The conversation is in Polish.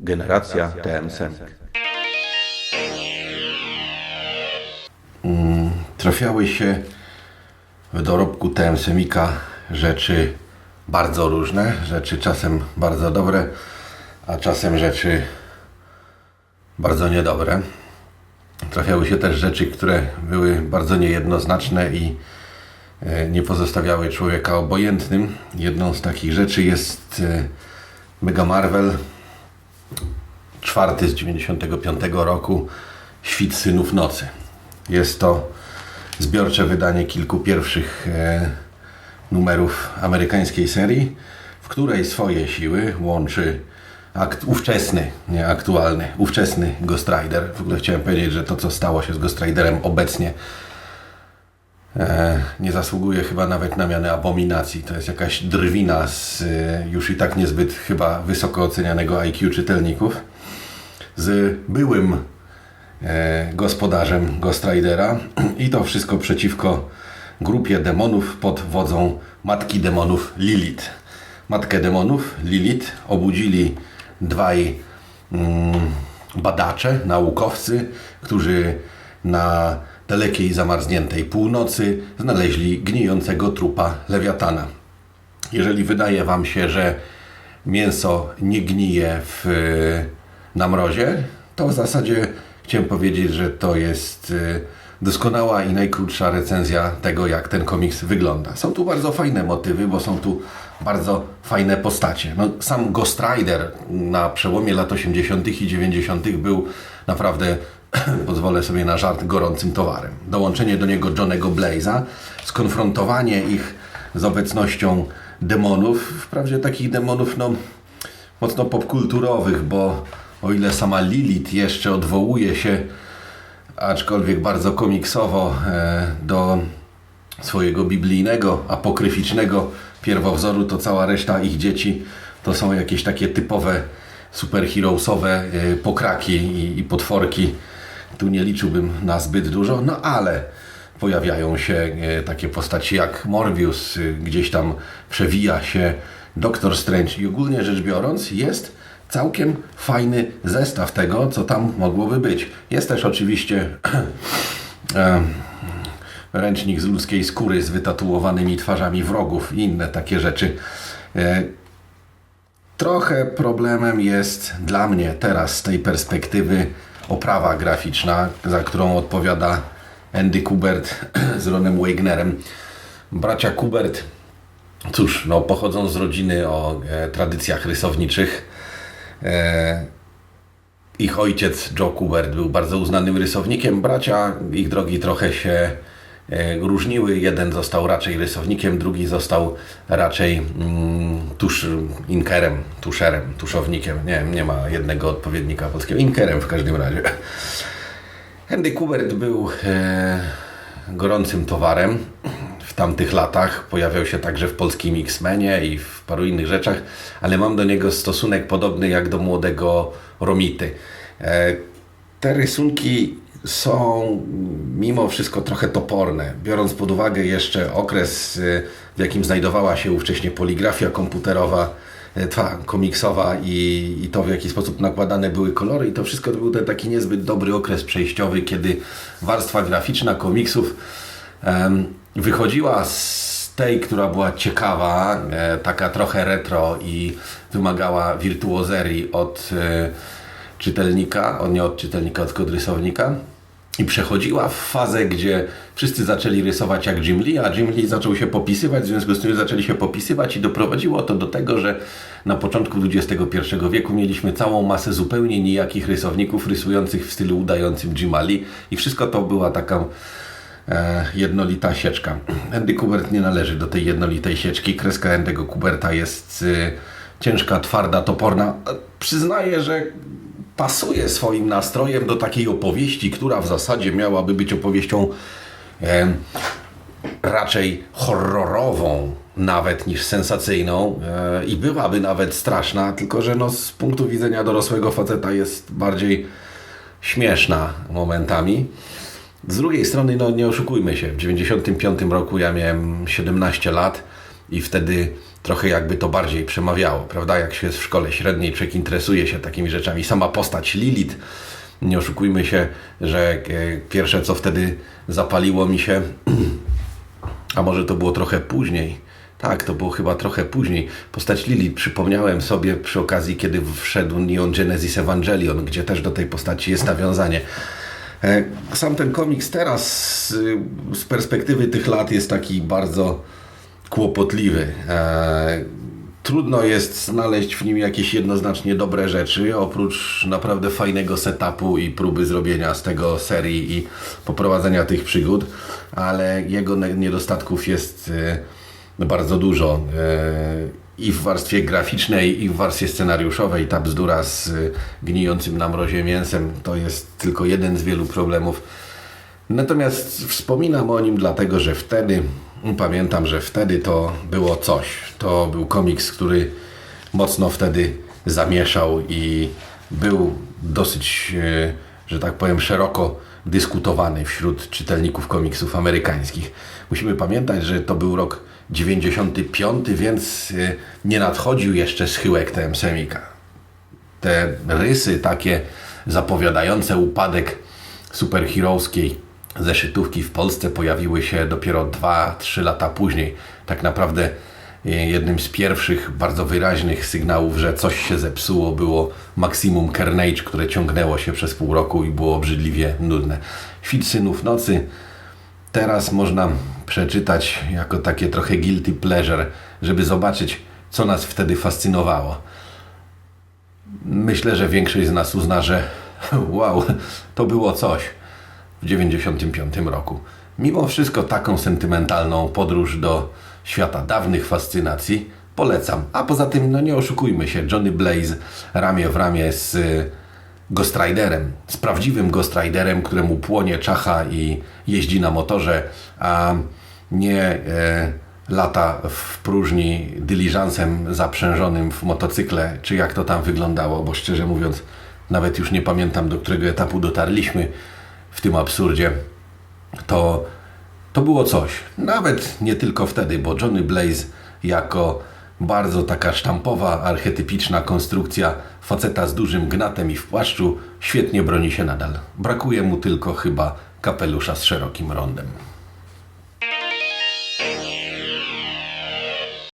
Generacja TM trafiały się w dorobku TM Semika rzeczy bardzo różne, rzeczy czasem bardzo dobre, a czasem rzeczy bardzo niedobre. Trafiały się też rzeczy, które były bardzo niejednoznaczne i e, nie pozostawiały człowieka obojętnym. Jedną z takich rzeczy jest e, Mega Marvel, czwarty z 95 roku, Świt Synów Nocy. Jest to zbiorcze wydanie kilku pierwszych e, numerów amerykańskiej serii, w której swoje siły łączy akt, ówczesny, nie aktualny, ówczesny Ghost Rider. W ogóle chciałem powiedzieć, że to co stało się z Ghost Riderem obecnie nie zasługuje chyba nawet na mianę abominacji. To jest jakaś drwina z e, już i tak niezbyt chyba wysoko ocenianego IQ czytelników. Z byłym e, gospodarzem Ghost Ridera i to wszystko przeciwko grupie demonów pod wodzą matki demonów Lilith. Matkę demonów Lilith obudzili dwaj mm, badacze, naukowcy, którzy na dalekiej zamarzniętej północy znaleźli gnijącego trupa lewiatana. Jeżeli wydaje Wam się, że mięso nie gnije w, na mrozie, to w zasadzie chciałem powiedzieć, że to jest y, doskonała i najkrótsza recenzja tego, jak ten komiks wygląda. Są tu bardzo fajne motywy, bo są tu bardzo fajne postacie. No, sam Ghost Rider na przełomie lat 80. i 90. był naprawdę, pozwolę sobie na żart, gorącym towarem. Dołączenie do niego Johnego Blaze'a, skonfrontowanie ich z obecnością demonów, wprawdzie takich demonów, no mocno popkulturowych, bo o ile sama Lilith jeszcze odwołuje się, aczkolwiek bardzo komiksowo, e, do swojego biblijnego, apokryficznego pierwowzoru, to cała reszta ich dzieci to są jakieś takie typowe superheroesowe e, pokraki i, i potworki. Tu nie liczyłbym na zbyt dużo, no ale pojawiają się e, takie postaci jak Morbius, e, gdzieś tam przewija się Doktor Strange i ogólnie rzecz biorąc jest całkiem fajny zestaw tego, co tam mogłoby być. Jest też oczywiście ręcznik z ludzkiej skóry z wytatuowanymi twarzami wrogów i inne takie rzeczy. E, Trochę problemem jest dla mnie teraz z tej perspektywy oprawa graficzna, za którą odpowiada Andy Kubert z Ronem Wagnerem. Bracia Kubert, cóż, no, pochodzą z rodziny o e, tradycjach rysowniczych. E, ich ojciec Joe Kubert był bardzo uznanym rysownikiem. Bracia, ich drogi trochę się różniły. Jeden został raczej rysownikiem, drugi został raczej mm, tusz, inkerem, tuszerem, tuszownikiem. Nie, nie ma jednego odpowiednika polskiego. Inkerem w każdym razie. Andy Kubert był e, gorącym towarem w tamtych latach. Pojawiał się także w polskim X-Menie i w paru innych rzeczach, ale mam do niego stosunek podobny jak do młodego Romity. E, te rysunki są mimo wszystko trochę toporne, biorąc pod uwagę jeszcze okres, e, w jakim znajdowała się ówcześnie poligrafia komputerowa, e, twa komiksowa i, i to w jaki sposób nakładane były kolory i to wszystko to był ten taki niezbyt dobry okres przejściowy, kiedy warstwa graficzna komiksów em, wychodziła z tej, która była ciekawa, e, taka trochę retro i wymagała wirtuozerii od e, czytelnika, o nie od czytelnika, tylko od rysownika. I przechodziła w fazę, gdzie wszyscy zaczęli rysować jak Jim Lee, a Jim Lee zaczął się popisywać, w związku z tym zaczęli się popisywać i doprowadziło to do tego, że na początku XXI wieku mieliśmy całą masę zupełnie nijakich rysowników rysujących w stylu udającym Jima Lee i wszystko to była taka e, jednolita sieczka. Andy Kubert nie należy do tej jednolitej sieczki. Kreska Andy'ego Kuberta jest e, ciężka, twarda, toporna. Przyznaję, że pasuje swoim nastrojem do takiej opowieści, która w zasadzie miałaby być opowieścią e, raczej horrorową nawet niż sensacyjną e, i byłaby nawet straszna, tylko że no, z punktu widzenia dorosłego faceta jest bardziej śmieszna momentami. Z drugiej strony, no nie oszukujmy się, w 95 roku ja miałem 17 lat i wtedy trochę jakby to bardziej przemawiało, prawda? Jak się jest w szkole średniej, człowiek interesuje się takimi rzeczami. Sama postać Lilith, nie oszukujmy się, że e, pierwsze co wtedy zapaliło mi się, a może to było trochę później. Tak, to było chyba trochę później. Postać Lilith przypomniałem sobie przy okazji, kiedy wszedł Neon Genesis Evangelion, gdzie też do tej postaci jest nawiązanie. E, Sam ten komiks teraz y, z perspektywy tych lat jest taki bardzo kłopotliwy. E, Trudno jest znaleźć w nim jakieś jednoznacznie dobre rzeczy, oprócz naprawdę fajnego setupu i próby zrobienia z tego serii i poprowadzenia tych przygód, ale jego niedostatków jest e, bardzo dużo. E, I w warstwie graficznej, i w warstwie scenariuszowej. Ta bzdura z gnijącym na mrozie mięsem to jest tylko jeden z wielu problemów. Natomiast wspominam o nim dlatego, że wtedy, pamiętam, że wtedy to było coś. To był komiks, który mocno wtedy zamieszał i był dosyć, e, że tak powiem, szeroko dyskutowany wśród czytelników komiksów amerykańskich. Musimy pamiętać, że to był rok 95, więc e, nie nadchodził jeszcze schyłek TM Semika te rysy takie zapowiadające upadek superherowskiej zeszytówki w Polsce pojawiły się dopiero 2-3 lata później. Tak naprawdę e, jednym z pierwszych bardzo wyraźnych sygnałów, że coś się zepsuło było Maximum Carnage, które ciągnęło się przez pół roku i było obrzydliwie nudne. Świt Synów Nocy teraz można przeczytać jako takie trochę guilty pleasure, żeby zobaczyć, co nas wtedy fascynowało. Myślę, że większość z nas uzna, że wow, to było coś w 95 roku. Mimo wszystko taką sentymentalną podróż do świata dawnych fascynacji polecam. A poza tym, no nie oszukujmy się, Johnny Blaze ramię w ramię z y, Ghost Riderem, z prawdziwym Ghost Riderem, któremu płonie czacha i jeździ na motorze, a nie e, lata w próżni dyliżansem zaprzężonym w motocykle, czy jak to tam wyglądało, bo szczerze mówiąc, nawet już nie pamiętam, do którego etapu dotarliśmy w tym absurdzie. To, to było coś. Nawet nie tylko wtedy, bo Johnny Blaze jako bardzo taka sztampowa, archetypiczna konstrukcja faceta z dużym gnatem i w płaszczu świetnie broni się nadal. Brakuje mu tylko chyba kapelusza z szerokim rondem.